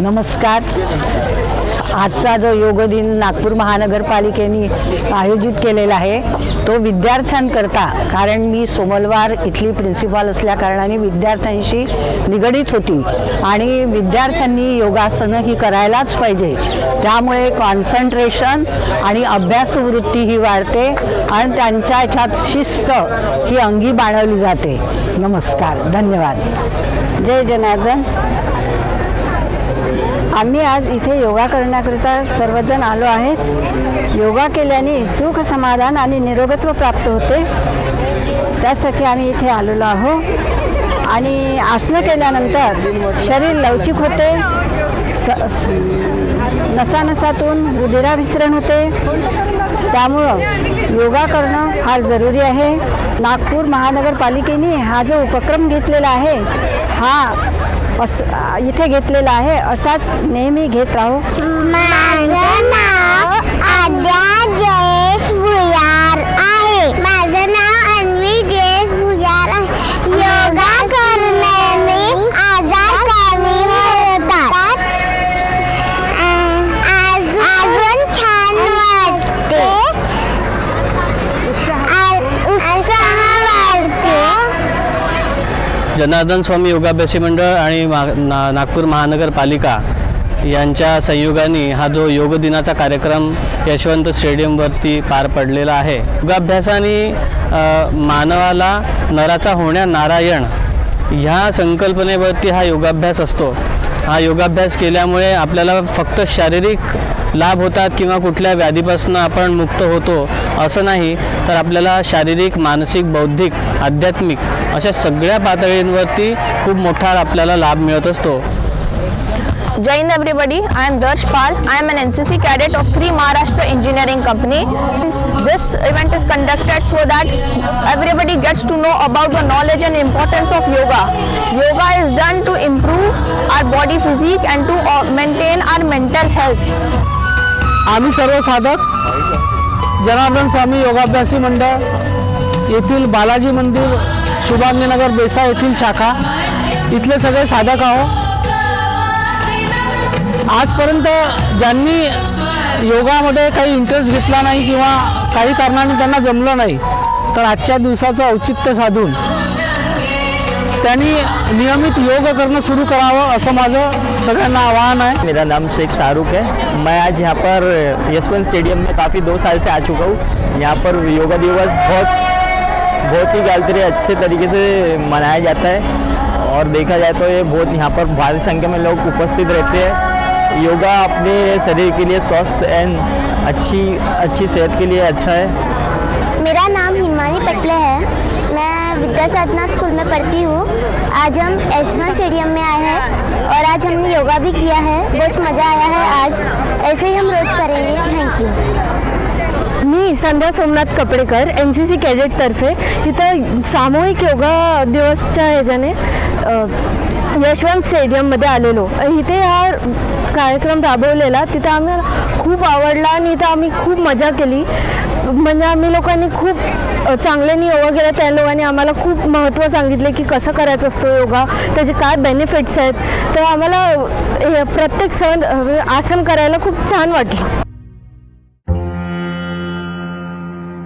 नमस्कार. आजचा जो योग दिन नागपूर महानगरपालिकेने आयोजित केलेला आहे तो विद्यार्थ्यांकरता कारण मी सोमलवार इथली प्रिन्सिपॉल असल्याकारणाने विद्यार्थ्यांशी निगडीत होती आणि विद्यार्थ्यांनी योगासनं ही करायलाच पाहिजे. त्यामुळे कॉन्सन्ट्रेशन आणि अभ्यासवृत्ती ही वाढते आणि त्यांच्या ह्याच्यात शिस्त ही अंगी बाणवली जाते. नमस्कार. धन्यवाद. जय जनार्दन. आम्ही आज इथे योगा करण्याकरिता सर्वजण आलो आहेत. योगा केल्याने सुख समाधान आणि निरोगत्व प्राप्त होते. त्यासाठी आम्ही इथे आलेलो आहो आणि आसनं केल्यानंतर शरीर लवचिक होते. स स- नसानसातून रुधिराभिसरण होते. त्यामुळं योगा करणं फार जरुरी आहे. नागपूर महानगरपालिकेने हा जो उपक्रम घेतलेला आहे हा असं इथे घेतलेला आहे. असाच नेहमी घेत राहू. माझं नाव आद्या जनार्दन स्वामी योगाभ्यासी मंडळ आणि मा ना नागपूर महानगरपालिका यांच्या संयोगाने हा जो योग दिनाचा कार्यक्रम यशवंत स्टेडियमवरती पार पडलेला आहे. योगाभ्यासाने मानवाला नराचा होण्या नारायण ह्या संकल्पनेवरती हा योगाभ्यास असतो. हा योगाभ्यास केल्यामुळे आपल्याला फक्त शारीरिक लाभ होतात किंवा कुठल्या व्याधीपासून आपण मुक्त होतो असं नाही तर आपल्याला शारीरिक मानसिक बौद्धिक आध्यात्मिक अशा सगळ्या पातळींवरती खूप मोठा आपल्याला लाभ मिळत असतो Jai Hind everybody, I am Darsh Pal. I am an NCC cadet of 3 Maharashtra Engineering Company. This event is conducted so that everybody gets to know about the knowledge and importance of yoga. Yoga is done to improve our body physique and to uh, maintain our mental health. आम्ही सर्व साधक जनार्दन स्वामी योगाभ्यासी मंडळ येथील बालाजी मंदिर शुभांगीनगर बेसा येथील शाखा इथले सगळे साधक आहो. आजपर्यंत ज्यांनी योगामध्ये काही इंटरेस्ट घेतला नाही किंवा काही कारणाने त्यांना जमलं नाही तर आजच्या दिवसाचं औचित्य साधून त्यांनी नियमित योग करणं सुरू करावं असं माझं सगळ्यांना आवाहन है मेरा नाम शेख शाहरुख है। मैं आज यहाँ पर यशवंत स्टेडियम में काफ़ी दो साल से आ चुका हूँ। यहाँ पर योगा दिवस बहुत बहुत ही गलतरे अच्छे तरीके से मनाया जाता है। और देखा जाए तो ये बहुत यहाँ पर भारी संख्या में लोग उपस्थित रहते हैं। योगा अपने शरीर के लिए स्वस्थ एंड अच्छी अच्छी सेहत के लिए अच्छा है। मेरा नाम हिमानी पटले है। विद्या साधना स्कूल में पढ़ती हूँ। आज हम यशवंत स्टेडियम में आए हैं और आज हमने योगा भी किया है। बहुत मज़ा आया है आज। ऐसे ही हम रोज़ करेंगे। Thank you me Sandhya Somnath Kapadekar N C C कॅडेटतर्फे इथं सामूहिक योगा दिवसच्या ह्याच्याने यशवंत स्टेडियममध्ये आलेलो. इथे हा कार्यक्रम राबवलेला. तिथे आम्हाला खूप आवडला आणि इथं आम्ही खूप मज़ा केली. म्हणजे आम्ही लोकांनी खूप चांगल्याने योगा केला. त्या लोकांनी आम्हाला खूप महत्त्व सांगितले की कसं करायचं असतो योगा त्याचे काय बेनिफिट्स आहेत. तर आम्हाला हे प्रत्येक सण आसन करायला खूप छान वाटलं.